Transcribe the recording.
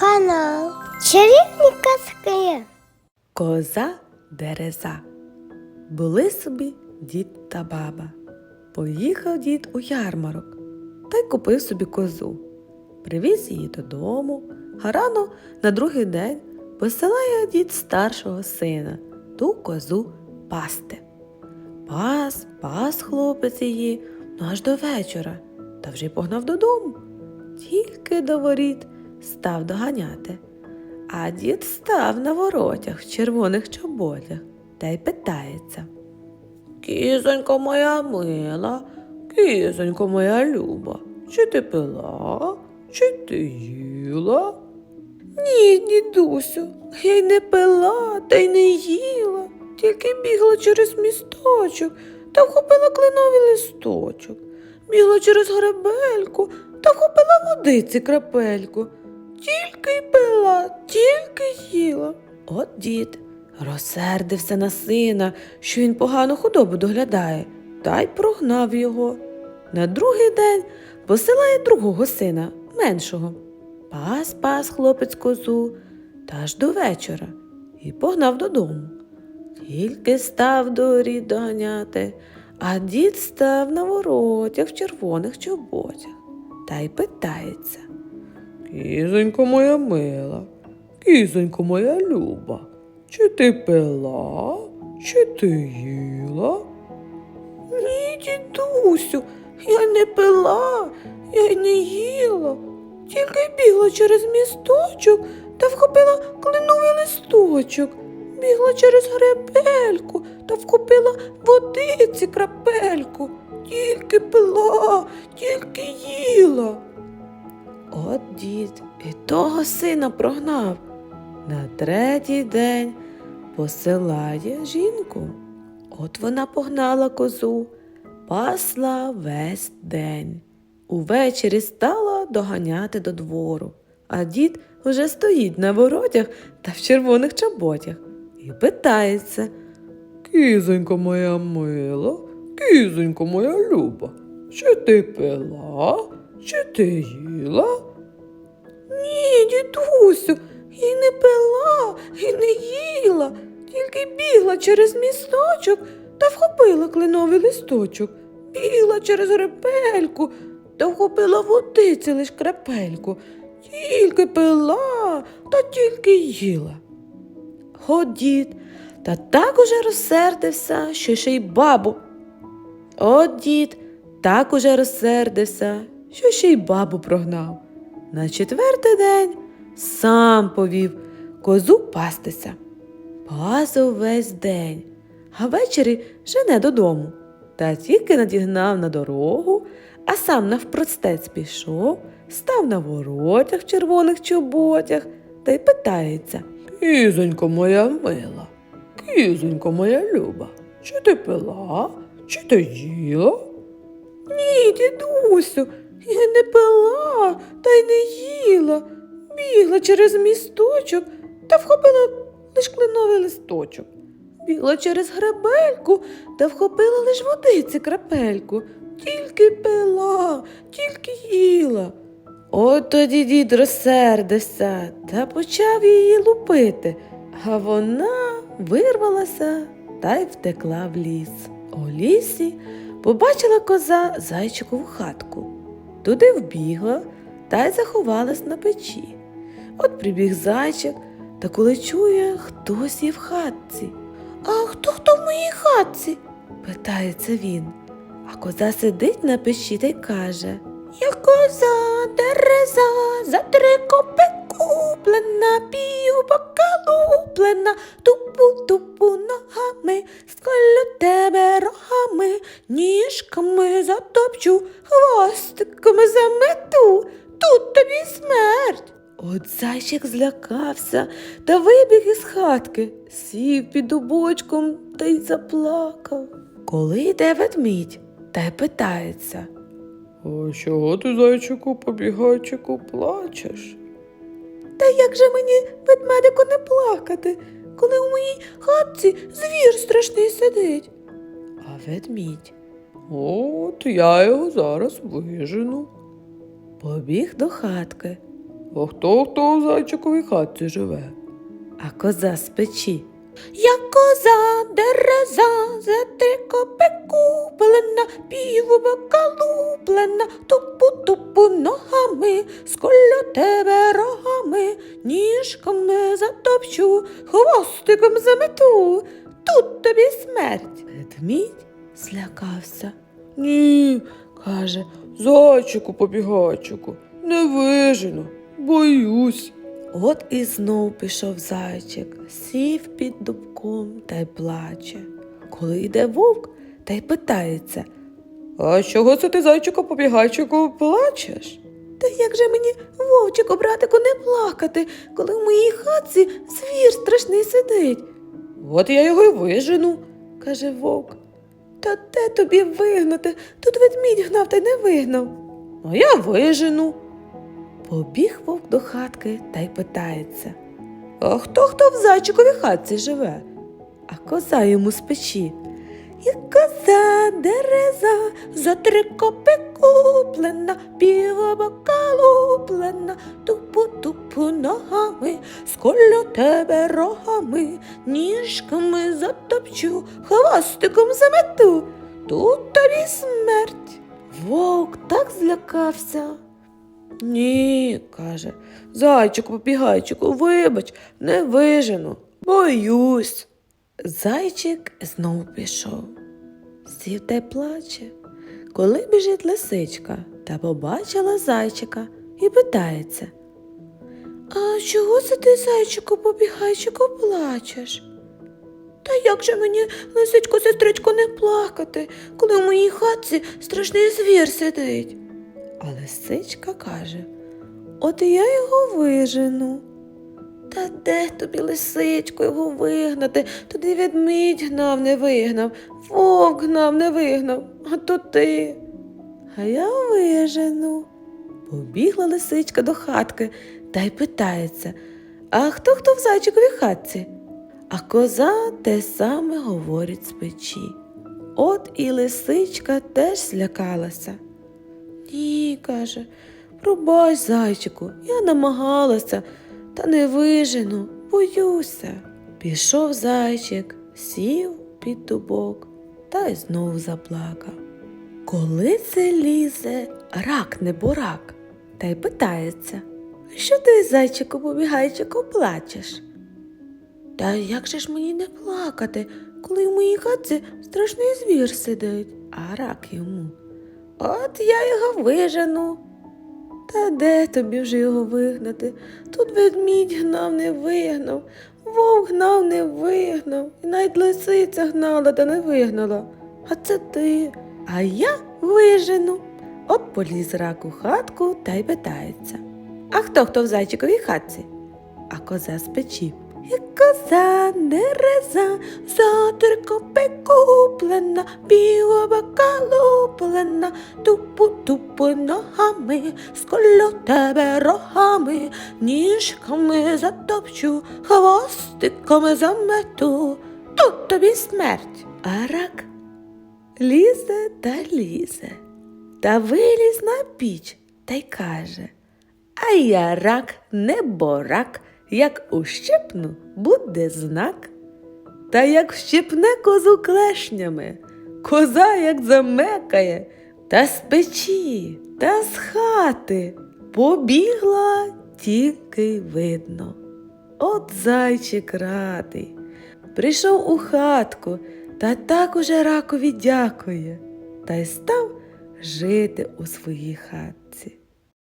Канал Чарівні казки. Коза дереза. Були собі дід та баба. Поїхав дід у ярмарок та й купив собі козу. Привіз її додому, а рано на другий день посилає дід старшого сина ту козу пасти. Пас, пас хлопець її, ну аж до вечора, та вже й погнав додому. Тільки до воріт став доганяти. А дід став на воротях в червоних чоботях та й питається. Кізонько моя мила, кізонько моя люба, чи ти пила, чи ти їла? Ні, дідусю, я й не пила та й не їла, тільки бігла через місточок та вхопила кленовий листочок, бігла через гребельку та вхопила водиці крапельку. Тільки й пила, тільки їла. От дід розсердився на сина, що він погану худобу доглядає, та й прогнав його. На другий день посилає другого сина, меншого. Пас пас хлопець козу, та аж до вечора, і погнав додому. Тільки став до воріт доганяти, а дід став на воротях в червоних чоботях та й питається. Кізонько моя мила, кізонько моя люба, чи ти пила, чи ти їла? Ні, дідусю, я не пила, я й не їла, тільки бігла через місточок та вхопила кленовий листочок, бігла через гребельку та вхопила водиці крапельку, тільки пила, тільки їла. От дід і того сина прогнав. На третій день посилає жінку. От вона погнала козу, пасла весь день. Увечері стала доганяти до двору, а дід уже стоїть на воротях та в червоних чоботях і питається. Кізонько моя мила, кізонько моя люба, чи ти пила, чи ти їла? Ні, дідусю, й не пила, і не їла, тільки бігла через місточок та вхопила кленовий листочок, бігла через репельку та вхопила водиці лиш крапельку, тільки пила та тільки їла. От дід, та так уже розсердився, що ще й бабу. От дід так уже розсердився, що ще й бабу прогнав. На четвертий день сам повів козу пастися. Пасив весь день, а ввечері жене додому. Та тільки надігнав на дорогу, а сам навпростець пішов, став на воротях в червоних чоботях та й питається. Кізонько моя мила, кізонько моя люба, чи ти пила, чи ти їла? Ні, дідусю, я не пила. Через місточок та вхопила лиш кленовий листочок. Бігла через гребельку та вхопила лиш водиці крапельку. Тільки пила, тільки їла. От тоді дід розсердився та почав її лупити, а вона вирвалася та й втекла в ліс. У лісі побачила коза зайчикову хатку. Туди вбігла та й заховалась на печі. От прибіг зайчик, та коли чує, хтось є в хатці. А хто хто в моїй хатці? питається він. А коза сидить на печі та й каже Я коза, дереза, за три копи куплена, пів бока луплена, тупу тупу ногами, сколю тебе рогами, ніжками затопчу, зайчик злякався та вибіг із хатки, сів під дубочком та й заплакав. Коли йде ведмідь та й питається. А чого ти, зайчику, побігайчику, плачеш? Та як же мені, ведмедику, не плакати, коли у моїй хатці звір страшний сидить? А ведмідь. От я його зараз вижену. Побіг до хатки. А хто хто у зайчиковій хатці живе? А коза з печі. Я коза дереза, за три копи куплена, піву бока тупу-тупу ногами, сколю тебе рогами, ніжками затопчу, хвостиком замету, тут тобі смерть. Ведмідь злякався. Ні, каже, зайчику побігайчику, не вижену, боюсь. От і знов пішов зайчик, сів під дубком та й плаче. Коли йде вовк, та й питається. А чого це ти, зайчику побігайчику, плачеш? Та як же мені, вовчику, братику, не плакати, коли в моїй хатці звір страшний сидить? От я його й вижену, каже вовк. Та де тобі вигнати? Тут ведмідь гнав та й не вигнав. А я вижену. Побіг вовк до хатки та й питається. А хто хто в зайчиковій хатці живе? А коза йому з печі. І коза дереза за три копи куплена, піва бока луплена, тупу-тупу ногами, сколю тебе рогами, ніжками затопчу, хвостиком замету, тут тобі смерть. Вовк так злякався. Ні, каже, зайчику, побігайчику, вибач, не вижену, боюсь. Зайчик знову пішов. Сів та й плаче. Коли біжить лисичка та побачила зайчика і питається. А чого це ти, зайчику, побігайчику, плачеш? Та як же мені, лисичко, сестричко, не плакати, коли в моїй хатці страшний звір сидить? А лисичка каже: От я його вижену. Та де тобі, лисичко, його вигнати? Туди ведмідь гнав, не вигнав, вовк гнав, не вигнав, а то ти. А я вижену. Побігла лисичка до хатки та й питається, а хто хто в зайчиковій хатці? А коза те саме говорить з печі. От і лисичка теж злякалася. Ні, каже, пробач, зайчику, я намагалася, та не вижену, боюся. Пішов зайчик, сів під дубок та й знов заплакав. Коли це лізе, рак не бурак, та й питається, що ти, зайчику, побігайчику, плачеш? Та як же ж мені не плакати, коли в моїй хатці страшний звір сидить, а рак йому. От я його вижену. Та де тобі вже його вигнати? Тут ведмідь гнав, не вигнав, вовк гнав, не вигнав, і навіть лисиця гнала та не вигнала. А це ти, а я вижену. От поліз рак у хатку та й питається. А хто хто в зайчиковій хатці? А коза з печі. І коза дереза, за три біла бока луплена, тупу-тупу ногами, сколю тебе рогами, ніжками затопчу, хвостиком замету, тут тобі смерть. А рак лізе та лізе, та виліз на піч та й каже. А я рак, не борак, як ущипну, буде знак. Та як вщипне козу клешнями, коза як замекає, та з печі, та з хати побігла тільки видно. От зайчик радий. Прийшов у хатку та так уже ракові дякує, та й став жити у своїй хатці.